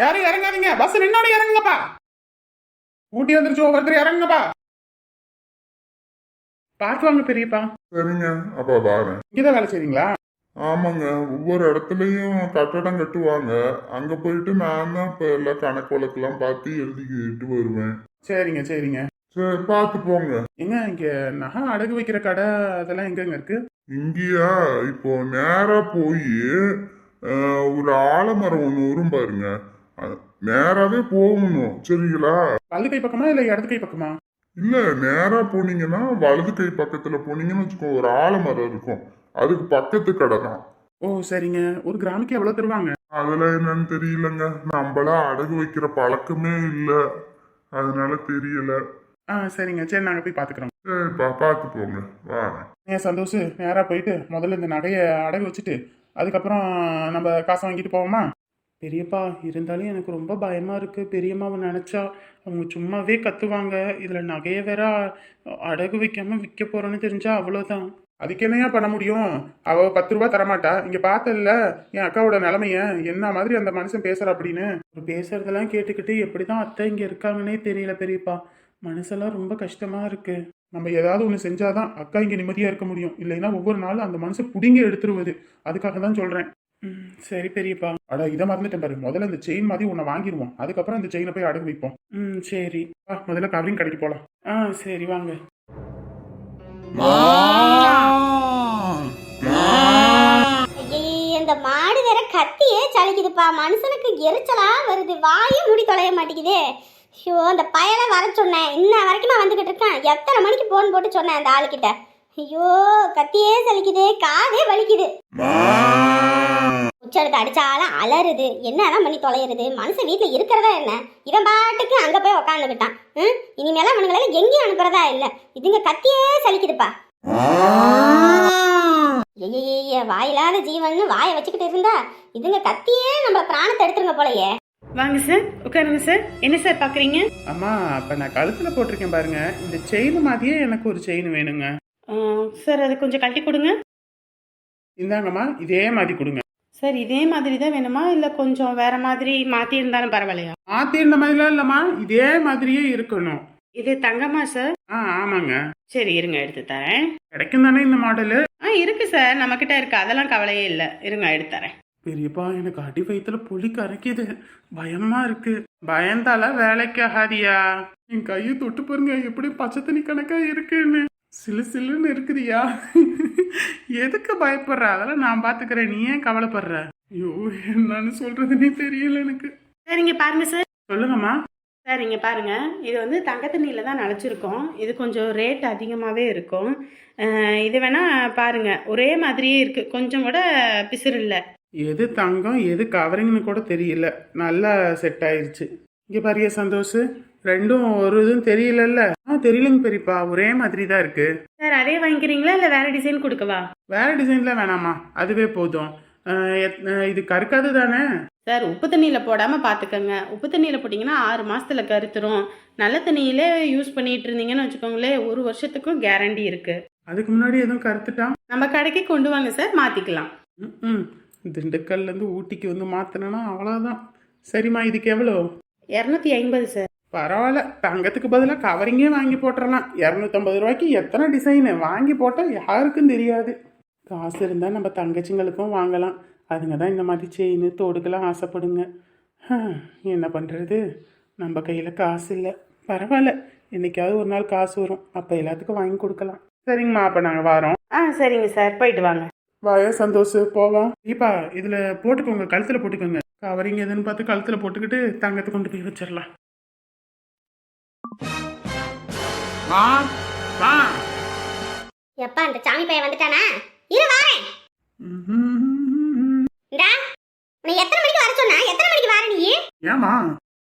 யாரும் இறங்காதீங்க. பஸ் நின்னோட இறங்குங்கப்பா. ஊட்டி வந்துருச்சு ஒவ்வொருத்தர் இறங்குங்கப்பா. பார்த்து வாங்க பெரியப்பா. சரிங்க அப்ப வாரேன். இங்கதான் வேலை செய்றீங்களா? ஆமாங்க ஒவ்வொரு இடத்துலயும் கட்டடம் கட்டுவாங்க. அங்க போயிட்டு நான் தான் இப்ப எல்லாம் கணக்கு வழக்கெல்லாம் பார்த்து எழுதிக்கிட்டு வருவேன். சரிங்க சரிங்க. சரி பார்த்து போங்க. எங்க இங்க நகை அடகு வைக்கிற கடை அதெல்லாம் எங்கங்க இருக்கு? இங்கேயா? இப்போ நேரா போய் ஒரு ஆலமரம் ஒன்று வரும் பாருங்க. நேராவே போகணும் சரிங்களா? வலது கை பக்கமா இல்ல இடது கை பக்கமா? இல்ல நேரா போனீங்கன்னா வலது கை பக்கத்துல போனீங்கன்னு வச்சுக்கோ ஒரு ஆலமரம் இருக்கும். அதுக்கு பக்கத்து கடை தான். ஓ சரிங்க. ஒரு கிராமுக்கு எவ்வளவு தருவாங்க? அதுல என்னன்னு தெரியலங்க. நம்மளா அடகு வைக்கிற பழக்கமே இல்ல. அதனால தெரியல. ஆ சரிங்க. சரி நாங்க போய் பாத்துக்கிறோம். சரிப்பா பார்த்து போங்க. வாரேன் ஏன் சந்தோஷ் நேரா போயிட்டு முதல்ல இந்த நகையை அடகு வச்சுட்டு அதுக்கப்புறம் நம்ம காசை வாங்கிட்டு போவோமா? பெரியப்பா இருந்தாலும் எனக்கு ரொம்ப பயமா இருக்கு. பெரியம்மாவை நினைச்சா அவங்க சும்மாவே கத்துவாங்க. இதுல நகையை வேற அடகு வைக்காம விற்க போறோன்னு தெரிஞ்சா அவ்வளவுதான். அதுக்கு என்னையா பண்ண முடியும்? அவ பத்து ரூபா தரமாட்டா? இங்க பார்த்தல என் அக்காவோட நிலைமைய. என்ன மாதிரி அந்த மனுஷன் பேசுற அப்படின்னு? ஒரு பேசுறதெல்லாம் கேட்டுக்கிட்டு எப்படிதான் அத்தை இங்க இருக்காங்கன்னே தெரியல பெரியப்பா. மனசெல்லாம் ரொம்ப கஷ்டமா இருக்கு. நம்ம ஏதாவது ஒன்று செஞ்சாதான் அக்கா இங்கே நிம்மதியாக இருக்க முடியும். இல்லைன்னா ஒவ்வொரு நாளும் அந்த மனசை பிடுங்கி எடுத்துருவது. அதுக்காக தான் சொல்கிறேன் சரி பெரியப்பா. அட இதை மறந்துட்டேன் பாரு. முதல்ல இந்த செயின் மாதிரி ஒன்று வாங்கிடுவோம். அதுக்கப்புறம் இந்த செயினை போய் அடகு வைப்போம். ம் சரி. வா முதல்ல கவரிங் கடைக்கு போகலாம் ஆ சரி வாங்க. ஐயே இந்த மாடு வேற கத்தியே சலிக்குதுப்பா. மனுஷனுக்கு எரிச்சலா வருது. வாயும் மூடி தொலைய மாட்டேங்குது. ஐயோ அந்த பயலை வர சொன்னேன். இன்ன வரைக்கும் நான் வந்துகிட்டு இருக்கேன். எத்தனை மணிக்கு போன் போட்டு சொன்னேன் அந்த ஆளுகிட்ட ஐயோ கத்தியே சலிக்குது. காதே வலிக்குது. உச்சலுக்கு அடிச்சாலும் அலறுது. என்னதான் பண்ணி தொலைகிறது மனுஷன் வீட்டில் இருக்கிறதா என்ன? இவன் பாட்டுக்கு அங்கே போய் உக்காந்துக்கிட்டான். ம்? இனிமேலாம் அவனுங்களெல்லாம் எங்கேயும் அனுப்புறதா இல்லை. இதுங்க கத்தியே சலிக்குதுப்பா. ஐயய்ய வாயில்லாத ஜீவன்னு வாயை வச்சுக்கிட்டு இருந்தா? இதுங்க கத்தியே நம்ம பிராணத்தை எடுத்துருங்க போலயே. வாங்க சார் உட்காருங்க சார் என்ன சார் பார்க்குறீங்க அம்மா அப்போ நான் கழுத்தில் போட்டிருக்கேன் பாருங்க. இந்த செயின் மாதிரியே எனக்கு ஒரு செயின் வேணுங்க. சார் அதை கொஞ்சம் கழட்டி கொடுங்க. இந்தாங்கம்மா இதே மாதிரி கொடுங்க. சார் இதே மாதிரி தான் வேணுமா? இல்லை கொஞ்சம் வேற மாதிரி மாற்றி இருந்தாலும் பரவாயில்லையா? மாற்றி இந்த மாதிரிலாம் இல்லைம்மா. இதே மாதிரியே இருக்கணும். இது தங்கமா சார்? ஆ ஆமாங்க. சரி இருங்க எடுத்து தரேன். கிடைக்கும் தானே இந்த மாடலு? ஆ இருக்கு சார். நம்மக்கிட்ட இருக்கு. அதெல்லாம் கவலையே இல்லை. இருங்க எடுத்து தரேன். பெரியப்பா எனக்கு அடி வயித்துல புலி கரைக்குது. பயமா இருக்கு. பயந்தால வேலைக்கு ஆகாதியா என் கையை தொட்டு பாருங்க. எப்படி பச்சை தண்ணி கணக்கா இருக்குன்னு. சிலு சிலுன்னு இருக்குதியா? எதுக்கு பயப்படுற? அதெல்லாம் நான் பாத்துக்கிறேன். நீ ஏன் கவலைப்படுற? ஐயோ என்னன்னு சொல்றதுன்னே தெரியல எனக்கு. சார் இங்கே பாருங்க சார். சொல்லுங்கம்மா. சார் இங்கே பாருங்க. இது வந்து தங்க தண்ணியில் தான் நனைச்சிருக்கோம். இது கொஞ்சம் ரேட் அதிகமாகவே இருக்கும். இது வேணா பாருங்க. ஒரே மாதிரியே இருக்கு. கொஞ்சம் கூட பிசிறு இல்லை. எது தங்கம் எது கவரிங்னு கூட தெரியல. நல்லா செட் ஆயிருச்சு. இங்க பாரியா சந்தோஷ். ரெண்டும் ஒரு இதுவும் தெரியலல்ல. ஆ தெரியலங்க பெரியப்பா. ஒரே மாதிரி தான் இருக்கு. சார் அதே வாங்கிக்கிறீங்களா இல்லை வேற டிசைன் கொடுக்கவா? வேற டிசைன்ல வேணாமா? அதுவே போதும். அஹ் எத்- அஹ் இது கருக்காது தானே? சார் உப்பு தண்ணியில் போடாமல் பார்த்துக்கோங்க உப்பு தண்ணியில் போட்டிங்கன்னா ஆறு மாதத்தில் கருத்துரும். நல்ல தண்ணியிலே யூஸ் பண்ணிட்டு இருந்தீங்கன்னு வச்சுக்கோங்களேன் ஒரு வருஷத்துக்கும் கேரண்டி இருக்குது அதுக்கு முன்னாடி எதுவும் கருத்துட்டான் நம்ம கடைக்கு கொண்டு வாங்க சார் மாற்றிக்கலாம் ம் திண்டுக்கல்ல இருந்து ஊட்டிக்கு வந்து மாத்தினா அவ்வளவுதான். சரிம்மா இதுக்கு எவ்வளோ இரநூத்தி ஐம்பது சார். பரவாயில்ல. தங்கத்துக்கு பதிலாக கவரிங்கே வாங்கி போட்டுறலாம். இரநூத்தம்பது ரூபாய்க்கு எத்தனை டிசைனு வாங்கி போட்டால் யாருக்கும் தெரியாது. காசு இருந்தால் நம்ம தங்கச்சிங்களுக்கும் வாங்கலாம். அதுங்க தான் இந்த மாதிரி செயின் தோடுக்கெல்லாம் ஆசைப்படுங்க. என்ன பண்ணுறது நம்ம கையில் காசு இல்லை. பரவாயில்ல. என்னைக்காவது ஒரு நாள் காசு வரும். அப்போ எல்லாத்துக்கும் வாங்கி கொடுக்கலாம். சரிங்கம்மா அப்போ நாங்கள் வரோம். ஆ சரிங்க சார். போயிட்டு வாங்க. வாயா சந்தோஷ். போவோம் இப்பா இதில் போட்டுக்கோங்க. கழுத்தில் போட்டுக்கோங்க. கவரிங் எதுன்னு பார்த்து கழுத்தில் போட்டுக்கிட்டு தங்கத்தை கொண்டு போய் வச்சிடலாம். எப்பா இந்த சாமி பையன் வந்துட்டானா? இரு வாரேன் இந்தா உன்னை எத்தனை மணிக்கு வர சொன்னா? எத்தனை மணிக்கு வர நீ? ஏமா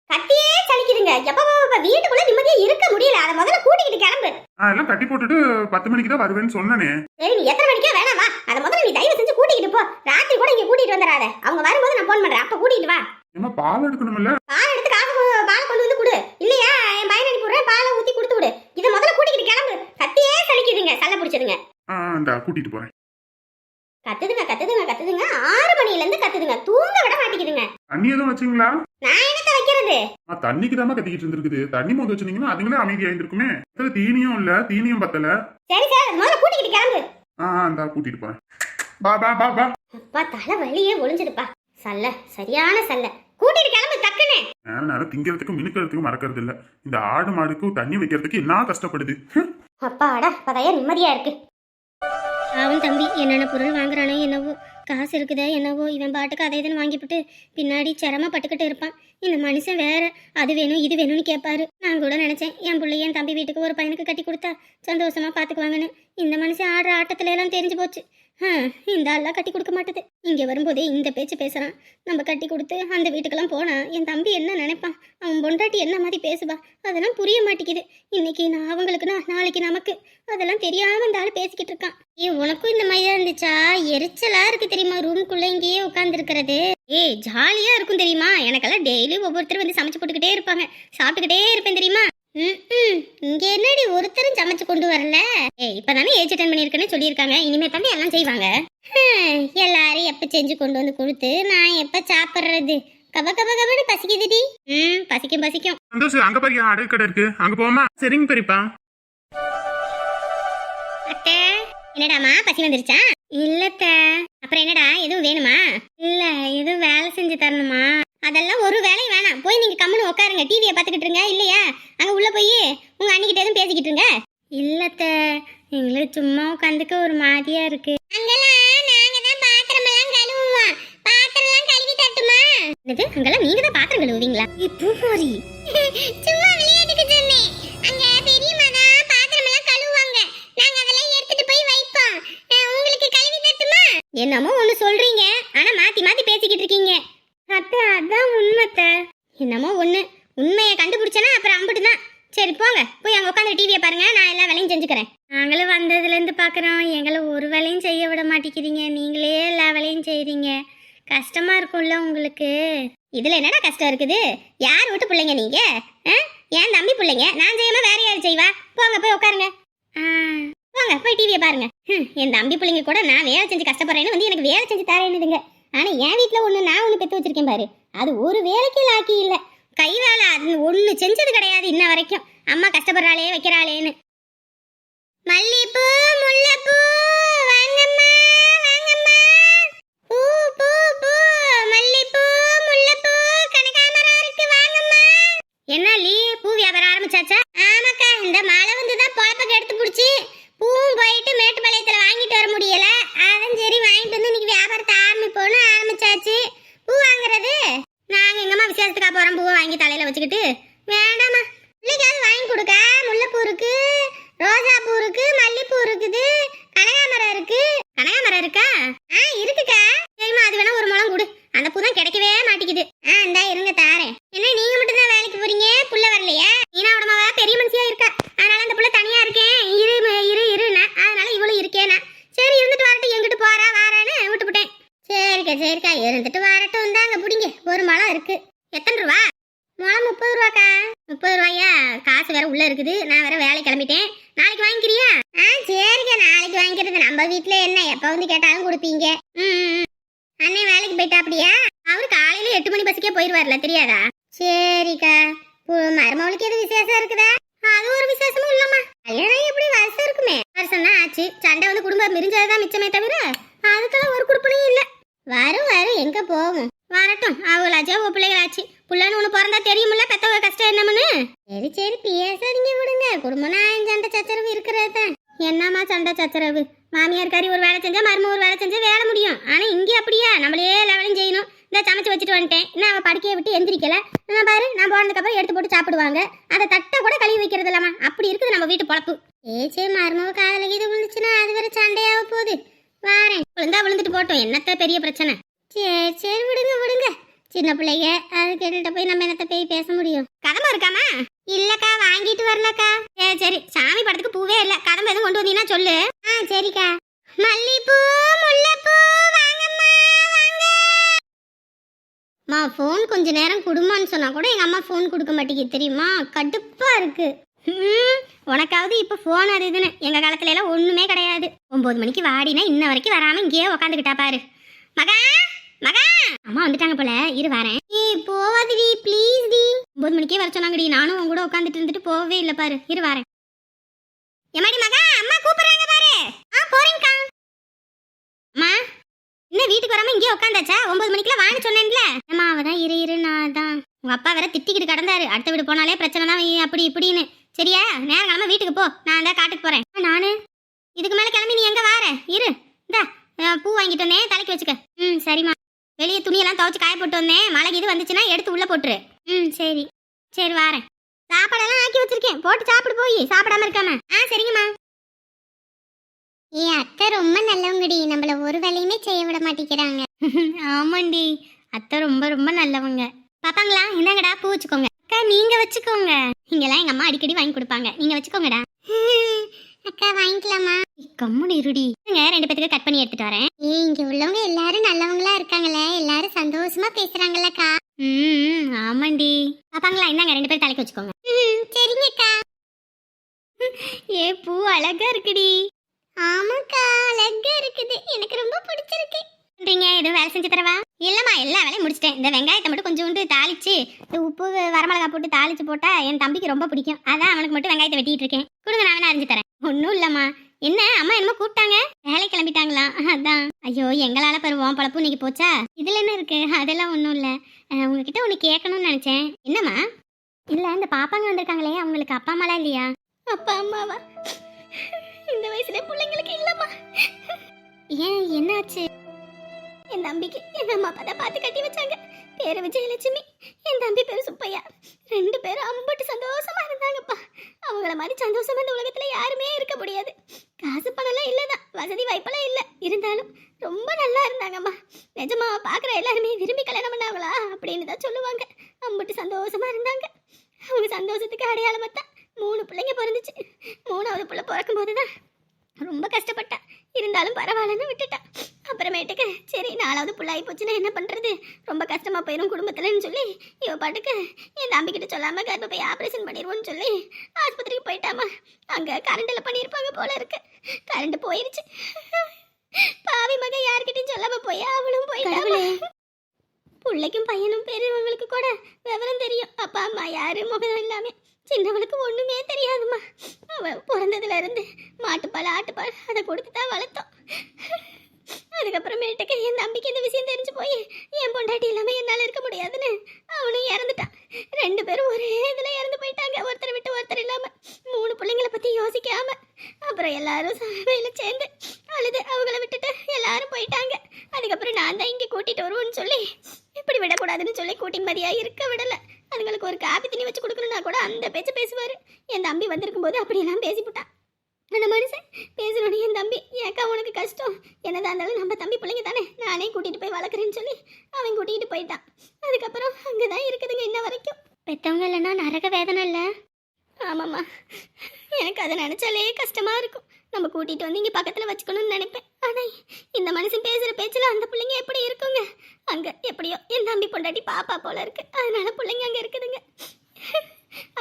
கத்தியே சலிக்குதுங்க. எப்ப வீட்டுக்குள்ள நிம்மதியா இருக்க முடியல. அதை முதல்ல கூட்டிக்கிட்டு கிளம்பு. நான் எல்லாம் கட்டி போட்டுட்டு பத்து மணிக்கு தான் வருவேன்னு சொன்னனே. சரி நீ எத்தனை மணிக்கா வேணாமா அதை முதல்ல நீ தயவு செஞ்சு கூட்டிக்கிட்டு போ. ராத்திரி கூட இங்க கூட்டிட்டு வந்துடாத. அவங்க வரும்போது நான் போன் பண்றேன். அப்ப கூட்டிட்டு வா. ஏமா பால் எடுக்கணும்ல பால் எடுத்து காசு பால் கொண்டு வந்து கொடு இல்லையா என் பையன் அனுப்பி விடுறேன் பாலை ஊத்தி கொடுத்து விடு இதை முதல்ல கூட்டிக்கிட்டு கிளம்பு கத்தியே சலிக்குதுங்க சல்ல பிடிச்சதுங்க ஆ இந்த கூட்டிட்டு போறேன். கத்துதுங்க கத்துதுங்க கத்துதுங்க. ஆறு மணில இருந்து கத்துதுங்க. தூங்க விட மாட்டேங்குதுங்க. தண்ணி எதுவும் வச்சிங்களா? நான் என்னத்த வைக்கிறது? தண்ணிக்கு தாம்மா கத்திக்கிட்டு இருந்திருக்குது. தண்ணி மோந்து வச்சிருந்தீங்கன்னா அதுங்களே அமைதியா இருந்திருக்குமே இதுல தீனியும் இல்ல தீனியும் பத்தல. சரி சார். முதல்ல கூட்டிக்கிட்டு கிளம்பு. ஆ இந்தா கூட்டிட்டு போறேன். பா பா பா பா. அப்பா தலை வலியே ஒளிஞ்சிடுப்பா சல்ல சரியான சல்ல. கூட்டிட்டு கிளம்பு டக்குன்னு. நேரம் நேரம் திங்கிறதுக்கும் மினுக்கிறதுக்கும் மறக்கறது இல்ல இந்த ஆடு மாடுக்கும் தண்ணி வைக்கிறதுக்கு என்ன கஷ்டப்படுது. அப்பாடா பதைய நிம்மதியா இருக்கு. அவன் தம்பி என்னென்ன பொருள் வாங்குறானோ என்னவோ காசு இருக்குதா என்னவோ இவன் பாட்டுக்கு அதை இதுன்னு வாங்கிவிட்டு பின்னாடி சிரமப்பட்டுக்கிட்டு இருப்பான். இந்த மனுஷன் வேற அது வேணும் இது வேணும்னு கேட்பாரு நான் கூட நினைச்சேன் என் பிள்ளை என் தம்பி வீட்டுக்கு ஒரு பையனுக்கு கட்டி கொடுத்தா சந்தோஷமா பாத்துக்குவாங்கன்னு. இந்த மனுஷன் ஆடுற ஆட்டத்துல எல்லாம் தெரிஞ்சு போச்சு. இந்த ஆள்லாம் கட்டி கொடுக்க மாட்டுது. இங்கே வரும்போதே இந்த பேச்சு பேசுகிறான் நம்ம கட்டி கொடுத்து அந்த வீட்டுக்கெல்லாம் போனா என் தம்பி என்ன நினைப்பான்? அவன் பொண்டாட்டி என்ன மாதிரி பேசுவா? அதெல்லாம் புரிய மாட்டேங்குது. இன்னைக்கு நான் அவங்களுக்குன்னா நாளைக்கு நமக்கு. அதெல்லாம் தெரியாம இந்த ஆள் பேசிக்கிட்டு இருக்கான். ஏ உனக்கும் இந்த மாதிரியா இருந்துச்சா? எரிச்சலா இருக்கு தெரியுமா? ரூம்குள்ள இங்கேயே உட்காந்துருக்கிறது ஏய் ஜாலியா இருக்கும் தெரியுமா? எனக்கெல்லாம் டெய்லி ஒவ்வொருத்தரும் வந்து சமைச்சு போட்டுக்கிட்டே இருப்பாங்க. சாப்பிட்டுக்கிட்டே இருப்பேன் தெரியுமா? ம்ம். இங்க என்னடி ஒருத்தரும் சமைச்சு கொண்டு வரல? ஏய் இப்பதானே ஏஜ் அட்டன் பண்ணிருக்கேன்னு சொல்லியிருக்காங்க. இனிமே தாண்டி எல்லாம் செய்வாங்க. எல்லாரும் எப்ப செஞ்சு கொண்டு வந்து கொடுத்து நான் எப்ப சாப்பிடுறது? கப கப கபன்னு பசிக்குதுடி. ம் பசிக்கும் பசிக்கும். சந்தோஷ் அங்க பாரு அடகு கடை இருக்கு. அங்க போமா சரிங்க பெரியப்பா. அத்தை என்னடாமா பசி வந்துருச்சா? இல்லத்த. அப்புறம் என்னடா எதுவும் வேணுமா? இல்ல எதுவும் வேலை செஞ்சு தரணுமா? அதெல்லாம் ஒரு வேலையும் வேணாம். போய் நீங்க கம்முன்னு உட்காருங்க டிவியை பார்த்துக்கிட்டு இருங்க இல்லையா? அங்க உள்ள போய் உங்க அண்ணிக்கிட்ட எதுவும் பேசிக்கிட்டு இருங்க. இல்லத்த எங்களுக்கு சும்மா உட்காந்துக்க ஒரு மாதிரியா இருக்கு. அங்கெல்லாம் நாங்க தான் பாத்திரம் எல்லாம் கழுவுவோம் பாத்திரம் எல்லாம் கழுவி தட்டுமா என்னது அங்கெல்லாம் நீங்க தான் பாத்திரம் கழுவுவீங்களா இப்போ மாறி சும்மா விளையாட்டுக்கு சொன்னேன் அங்க பெரியம்மா தான் பாத்திரம் எல்லாம் கழுவுவாங்க நாங்க அதெல்லாம் எடுத்துட்டு போய் வைப்போம் அஹ் உங்களுக்கு கழுவி தட்டுமா என்னமோ ஒண்ணு சொல்றீங்க. ஆனா மாத்தி மாத்தி பேசிக்கிட்டு இருக்கீங்க. அத்தை அதான் உண்மைத்த என்னமோ ஒண்ணு. உண்மையை கண்டுபிடிச்சனா அப்புறம் அம்பிட்டு தான் சரி போங்க. போய் அங்க உட்காந்து டிவியை பாருங்க. நான் எல்லா வேலையும் செஞ்சுக்கிறேன். நாங்களும் வந்ததுல இருந்து பாக்குறோம். எங்களை ஒரு வேலையும் செய்ய விட மாட்டேங்கிறீங்க. நீங்களே எல்லா வேலையும் செய்கிறீங்க கஷ்டமா இருக்கும்ல உங்களுக்கு. இதுல என்னடா கஷ்டம் இருக்குது? யார் வீட்டு பிள்ளைங்க நீங்க? ஆ? என் தம்பி பிள்ளைங்க? நான் செய்யாம வேற யார் செய்வா? போங்க போய் உட்காருங்க. ஆ, போங்க போய் டிவியை பாருங்க. ஹம், என் தம்பி பிள்ளைங்க கூட நான் வேலை செஞ்சு கஷ்டப்படுறேன்னு வந்து எனக்கு வேலை செஞ்சு தரேன்னுதுங்க. ஆனா என் வீட்டில் ஒண்ணு நான் ஒண்ணு பெத்து வச்சிருக்கேன் பாரு. அது ஒரு வேலைக்கு லாக்கி இல்ல. கை வேலை அது ஒண்ணு செஞ்சது கிடையாது இன்ன வரைக்கும். அம்மா கஷ்டப்படுறாளே வைக்கிறாளேன்னு. மல்லிப்பூ முல்லைப்பூ வாங்கம்மா வாங்கம்மா. பூ பூ பூ மல்லிப்பூ முல்லைப்பூ கனகாமரம் இருக்கு வாங்கம்மா. என்ன லீ பூ வியாபாரம் ஆரம்பிச்சாச்சா? ஆமாக்கா இந்த மழை வந்து தான் பொழப்பக்கு எடுத்து பிடிச்சி. பூவும் போயிட்டு மேட்டுப்பாளையத்தில் வாங்கிட்டு வர முடியல. அதான் சரி வாங்கிட்டு வந்து இன்னைக்கு வியாபாரத்தை ஆரம்பிப்போன்னு ஆரம்பிச்சாச்சு. பூ வாங்குறது? நாங்கள் எங்கம்மா விசேஷத்துக்காக போகிறோம் பூவை வாங்கி தலையில் வச்சுக்கிட்டு. வேண்டாம்மா. பிள்ளைக்காவது வாங்கி கொடுக்க. முல்லைப்பூ இருக்கு ரோஜா பூ இருக்கு மல்லிப்பூ இருக்குது கனகாமரம் இருக்கு. கனகாமரம் இருக்கா? ஆ இருக்குக்கா. சரிம்மா அது வேணா ஒரு முழம் கொடு. அந்த பூ தான் கிடைக்கவே மாட்டேங்குது. ஆ இந்தா இருங்க தாரேன். என்ன நீங்க மட்டும் தான் வேலைக்கு போறீங்க புள்ள வரலையா நீனா உடமாவா பெரிய மனுஷியா இருக்கா அதனால அந்த புள்ள தனியா இருக்கேன் இரு ம- இரு இருனா அதனால இவளும் இருக்கேனா சரி இருந்துட்டு வரட்டும் எங்கிட்டு போறா வாரான்னு விட்டுப்புட்டேன் சரிக்கா சரிக்கா இருந்துட்டு வரட்டும் இந்தாங்க பிடிங்க ஒரு முழம் இருக்கு எத்தனை ரூபா முழம் முப்பது ரூபாக்கா முப்பது ரூபாயா காசு வேற உள்ள இருக்குது நான் வேற வேலை கிளம்பிட்டேன் நாளைக்கு வாங்கிக்கிறியா ஆ சரிக்கா நாளைக்கு வாங்கிக்கிறது நம்ம வீட்ல என்ன எப்ப வந்து கேட்டாலும் கொடுப்பீங்க ம், ம் ம். அண்ணன் வேலைக்கு போயிட்டா அப்படியா அவரு காலையில எட்டு மணி பஸ்ஸுக்கே போயிருவார்ல தெரியாதா? சரிக்கா. மருமவளுக்கு எது விசேஷம் இருக்குதா? அது ஒரு விசேஷமும் இல்லம்மா. கல்யாணம் எப்படி வருஷம் இருக்குமே? வருஷம் தான் ஆச்சு. சண்டை வந்து குடும்பம் மிரிஞ்சதுதான் மிச்சமே தவிர அதுக்கெல்லாம் ஒரு குடுப்பனையும் இல்ல. வரும் வரும். எங்க போகும்? வரட்டும். அவங்களாச்சும் அவங்க பிள்ளைகளாச்சு. புள்ளன்னு ஒண்ணு பிறந்தா தெரியுமில்ல? பெத்தவங்க கஷ்டம் என்னமுன்னு சரி சரி. பேசாதீங்க விடுங்க. குடும்பம்னா சண்டை சச்சரவு இருக்கிறது தான் என்னம்மா சண்டை சச்சரவு? மாமியார் கறி ஒரு வேலை செஞ்சா மரும ஒரு வேலை செஞ்சா வேலை முடியும். ஆனா இங்கே அப்படியா? நம்மளே லெவலும் செய்யணும். இந்த சமைச்சு வச்சுட்டு வந்துட்டேன். இன்னும் அவன் படுக்கையை விட்டு எந்திரிக்கல. நான் பாரு நான் போனதுக்கப்புறம் எடுத்து போட்டு சாப்பிடுவாங்க. அதை தட்டை கூட கழுவி வைக்கிறது இல்லாம அப்படி இருக்குது நம்ம வீட்டு பொழப்பு. ஏச்சே மருமக காதல இது விழுந்துச்சுன்னா அது வேற சண்டையாக போகுது. வாரேன். விழுந்தா விழுந்துட்டு போட்டோம். என்னத்த பெரிய பிரச்சனை? சரி சரி விடுங்க விடுங்க. சின்ன பிள்ளைங்க அது கேட்டுட்டு போய் நம்ம என்னத்த போய் பேச முடியும்? கதம்பு இருக்காமா இல்லக்கா வாங்கிட்டு வரலக்கா. சரி சரி சாமி படத்துக்கு பூவே இல்ல. கதம்பு எதுவும் கொண்டு வந்தீங்கன்னா சொல்லு. ஆ சரிக்கா. மல்லிப்பூ முல்லைப்பூ மா ஃபோன் கொஞ்ச நேரம் கொடுமான்னு சொன்னா கூட எங்க அம்மா ஃபோன் கொடுக்க மாட்டேங்குது. தெரியுமா? கடுப்பா இருக்கு. உனக்காவது இப்ப ஃபோன் அது இதுன்னு. எங்க காலத்துல எல்லாம் ஒண்ணுமே கிடையாது. ஒன்பது மணிக்கு வாடினா இன்ன வரைக்கும் வராம இங்கேயே உக்காந்துக்கிட்டா பாரு. மகா! மகா! அம்மா வந்துட்டாங்க போல. இரு வரேன். ஏய் போவாதடி. Please D. ஒன்பது மணிக்கே வர சொன்னாங்கடி. நானும் உன் கூட உட்காந்துட்டு இருந்துட்டு போகவே இல்லை பாரு. இரு வரேன். எம்மாடி மகா அம்மா கூப்பிடுறாங்க பாரு. ஆ போறேன்க்கா. இன்னும் வீட்டுக்கு வராம இங்கே உட்காந்தாச்சா ஒன்பது மணிக்கெல்லாம் வான்னு சொன்னேன்ல. அம்மா அவதான் இரு இரு நான் தான். உங்க அப்பா வேற திட்டிக்கிட்டு கடந்தாரு. அடுத்த வீடு போனாலே பிரச்சனை தான் அப்படி இப்படின்னு. சரியா? நேரம் கிளம்ப வீட்டுக்கு போ. நான் தான் காட்டுக்கு போறேன். நானு? இதுக்கு மேல கிளம்பி நீ எங்க வார? இரு. இந்தா பூ வாங்கிட்டு வந்தேன். தலைக்கு வச்சுக்க. ம் சரிம்மா. வெளியே துணியெல்லாம் துவைச்சு காய போட்டு வந்தேன். மழை இது வந்துச்சுன்னா எடுத்து உள்ள போட்டுரு. ம் சரி. சரி வாரேன். சாப்பாடெல்லாம் ஆக்கி வச்சிருக்கேன். போட்டு சாப்பிடு போய். சாப்பிடாம இருக்காம. ஆ சரிங்கம்மா. ஏ அத்தை ரொம்ப நல்லவங்கடி. நம்மள ஒரு வேலையுமே செய்ய விட மாட்டேங்கிறாங்க. ஆமாண்டி. அத்தை ரொம்ப ரொம்ப நல்லவங்க. பாப்பாங்களா? என்னங்கடா பூ வச்சுக்கோங்க. அக்கா நீங்க வச்சுக்கோங்க. இங்கெல்லாம் எங்க அம்மா அடிக்கடி வாங்கி கொடுப்பாங்க. நீங்க வச்சுக்கோங்கடா. அக்கா வாங்கிக்கலாமா? கம்முனு இருடி. ரெண்டு பேத்துக்கு கட் பண்ணி எடுத்துட்டு வரேன். ஏய் இங்க உள்ளவங்க எல்லாரும் நல்லவங்களா இருக்காங்களே. எல்லாரும் சந்தோஷமா பேசுறாங்கல்லக்கா. ம் ஆமாண்டி. பாப்பாங்களா இந்தாங்க ரெண்டு பேரும் தலைக்கு வச்சுக்கோங்க. சரிங்கக்கா. ஏ பூ அழகா இருக்குடி. ஆமாக்கா அழகா இருக்குது. எனக்கு ரொம்ப பிடிச்சிருக்கு. பண்றீங்க? எதுவும் வேலை செஞ்சு தரவா? இல்லம்மா எல்லா வேலையும் முடிச்சிட்டேன். இந்த வெங்காயத்தை மட்டும் கொஞ்சோண்டு தாளிச்சு இந்த உப்பு வரமிளகா போட்டு தாளிச்சு போட்டா என் தம்பிக்கு ரொம்ப பிடிக்கும். அதான் அவனுக்கு மட்டும் வெங்காயத்தை வெட்டிட்டு இருக்கேன். கொடுங்க நான் வேணா அரிஞ்சு தரேன். ஒன்றும் இல்லம்மா. என்ன? அம்மா என்னமோ கூப்பிட்டாங்க. வேலை கிளம்பிட்டாங்களா? அதான். ஐயோ எங்களால பருவம் பழப்பு இன்னைக்கு போச்சா? இதுல என்ன இருக்கு? அதெல்லாம் ஒன்றும் இல்லை. உங்ககிட்ட ஒன்று கேட்கணும்னு நினைச்சேன். என்னம்மா? இல்ல இந்த பாப்பாங்க வந்திருக்காங்களே அவங்களுக்கு அப்பா அம்மாலாம் இல்லையா? அப்பா அம்மாவா? இந்த வயசுல பிள்ளைங்களுக்கு இல்லம்மா. ஏன் என்னாச்சு? என் தம்பிக்கு என் அம்மா அப்பா தான் பார்த்து கட்டி வச்சாங்க. பேரு விஜயலட்சுமி என் தம்பி பேரு சுப்பையா. ரெண்டு பேரும் அம்பட்டு சந்தோஷமா இருந்தாங்கப்பா. அவங்கள மாதிரி சந்தோஷமா இந்த உலகத்துல யாருமே இருக்க முடியாது. காசு பணம்லாம் இல்லதான் வசதி வாய்ப்பெல்லாம் இல்ல. இருந்தாலும் ரொம்ப நல்லா இருந்தாங்கம்மா. நிஜமா பாக்குற எல்லாருமே விரும்பி கல்யாணம் பண்ணாங்களா? அப்படின்னு தான் சொல்லுவாங்க. அம்பட்டு சந்தோஷமா இருந்தாங்க. அவங்க சந்தோஷத்துக்கு அடையாளமா தான் மூணு பிள்ளைங்க பிறந்துச்சு. மூணாவது பிள்ளை பிறக்கும் போது தான் ரொம்ப கஷ்டப்பட்டா. இருந்தாலும் பரவாயில்லன்னு விட்டுட்டா. அப்புறமேட்டுக்கு சரி நாலாவது புள்ளாகி போச்சுன்னா என்ன பண்றது? ரொம்ப கஷ்டமா போயிடும் குடும்பத்துலன்னு சொல்லி இவ பாட்டுக்கு என் தம்பி கிட்ட சொல்லாம கர்ப்பப்பை ஆபரேஷன் பண்ணிடுவோன்னு சொல்லி ஆஸ்பத்திரிக்கு போயிட்டாமா. அங்க கரண்ட்ல பண்ணியிருப்பாங்க போல இருக்கு. கரண்ட் போயிருச்சு. பாவி மக யார்கிட்டயும் சொல்லாம போய் அவளும் போயிட்டாமா. பிள்ளைக்கும் பையனும் பெரியவங்களுக்கு கூட விவரம் தெரியும். அப்பா அம்மா யாரு முகம் இல்லாம சின்னவளுக்கு ஒன்றுமே தெரியாதும்மா. அவள் பிறந்ததுலேருந்து மாட்டுப்பால் ஆட்டுப்பால் அதை கொடுத்து தான் வளர்த்தோம். அதுக்கப்புறமேட்டுக்கு என் தம்பிக்கு இந்த விஷயம் தெரிஞ்சு போய் என் பொண்டாட்டி இல்லாமல் என்னால் இருக்க முடியாதுன்னு அவனும் இறந்துட்டான். ரெண்டு பேரும் ஒரே இதில் இறந்து போயிட்டாங்க. ஒருத்தர் விட்டு ஒருத்தர் இல்லாமல் மூணு பிள்ளைங்களை பற்றி யோசிக்காம. அப்புறம் எல்லாரும் சபையில சேர்ந்து அழுது அவங்கள விட்டுட்டு எல்லாரும் போயிட்டாங்க. அதுக்கப்புறம் நான் தான் இங்கே கூட்டிகிட்டு வருவோன்னு சொல்லி இப்படி விடக்கூடாதுன்னு சொல்லி கூட்டி மதியாக இருக்க விடலை. அதுங்களுக்கு ஒரு காப்பி தண்ணி வச்சு கொடுக்கணும்னா கூட அந்த பேச்சு பேசுவாரு. என் தம்பி வந்திருக்கும் போது அப்படியெல்லாம் பேசிவிட்டான் அந்த மனுஷன் பேசணும் என் தம்பி ஏக்கா உனக்கு கஷ்டம். என்னதான் இருந்தாலும் நம்ம தம்பி பிள்ளைங்க தானே. நானே கூட்டிட்டு போய் வளர்க்குறேன்னு சொல்லி அவன் கூட்டிகிட்டு போயிட்டான். அதுக்கப்புறம் அங்கதான் இருக்குதுங்க இன்ன வரைக்கும். பெத்தவங்க இல்லைன்னா நரக வேதனை இல்லை? ஆமாம்மா. எனக்கு அதை நினச்சாலே கஷ்டமா இருக்கும். நம்ம கூட்டிட்டு வந்து இங்கே பக்கத்தில் வச்சுக்கணும்னு நினைப்பேன். ஆனால் இந்த மனுஷன் பேசுகிற பேச்சில் அந்த பிள்ளைங்க எப்படி இருக்குங்க? அங்கே எப்படியோ என் தம்பி பொண்டாட்டி பாப்பா போல இருக்கு. அதனால பிள்ளைங்க அங்கே இருக்குதுங்க.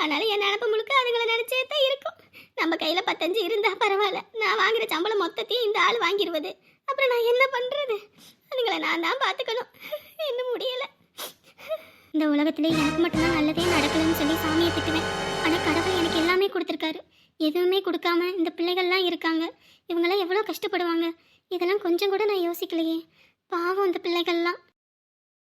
ஆனாலும் என் நினப்பு முழுக்க அதுங்களை நினச்சே தான் இருக்கும். நம்ம கையில் பத்தஞ்சு இருந்தால் பரவாயில்ல. நான் வாங்குகிற சம்பளம் மொத்தத்தையும் இந்த ஆள் வாங்கிடுவது அப்புறம் நான் என்ன பண்ணுறது அதுங்களை நான் தான் பார்த்துக்கணும். இன்னும் முடியலை. இந்த உலகத்துல எனக்கு மட்டும்தான் நல்லதே நடக்கலன்னு சொல்லி சாமியை திட்டுவேன். ஆனால் கடவுள் எனக்கு எல்லாமே கொடுத்துருக்காரு. எதுவுமே கொடுக்காம இந்த பிள்ளைகள்லாம் இருக்காங்க. இவங்கெல்லாம் எவ்வளோ கஷ்டப்படுவாங்க. இதெல்லாம் கொஞ்சம் கூட நான் யோசிக்கலையே. பாவம் இந்த பிள்ளைகள்லாம்.